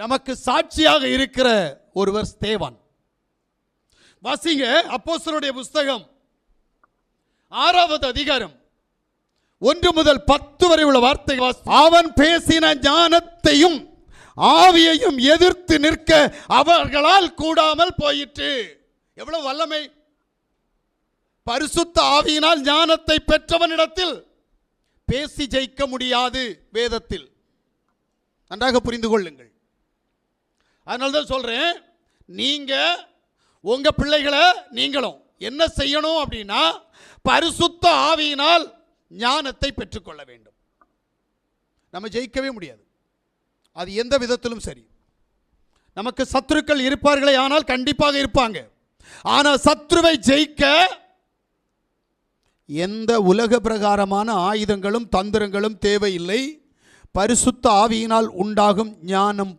நமக்கு சாட்சியாக இருக்கிற ஒருவர் ஸ்தேவான். வாசிங்க அப்போஸ்தலருடைய புஸ்தகம். ஆறாவது அதிகாரம். ஒன்று முதல் பத்து வரை உள்ள வார்த்தை அவன் பேசின ஞானத்தையும் ஆவியையும் எதிர்த்து நிற்க அவர்களால் கூடாமல் போயிற்று. எவ்வளவு வல்லமை. பரிசுத்த ஆவியினால் ஞானத்தை பெற்றவனிடத்தில் பேசி ஜெயிக்க முடியாது வேதத்தில். நன்றாக புரிந்து கொள்ளுங்கள். அதனால தான் சொல்கிறேன் நீங்கள் உங்கள் பிள்ளைகளை நீங்களும் என்ன செய்யணும் அப்படின்னா பரிசுத்த ஆவியினால் ஞானத்தை பெற்றுக்கொள்ள வேண்டும். நம்ம ஜெயிக்கவே முடியாது. அது எந்த விதத்திலும் சரி. நமக்கு சத்துருக்கள் இருப்பார்களே ஆனால் கண்டிப்பாக இருப்பாங்க. ஆனால் சத்ருவை ஜெயிக்க எந்த உலக பிரகாரமான ஆயுதங்களும் தந்திரங்களும் தேவையில்லை. பரிசுத்த ஆவியினால் உண்டாகும் ஞானம் போ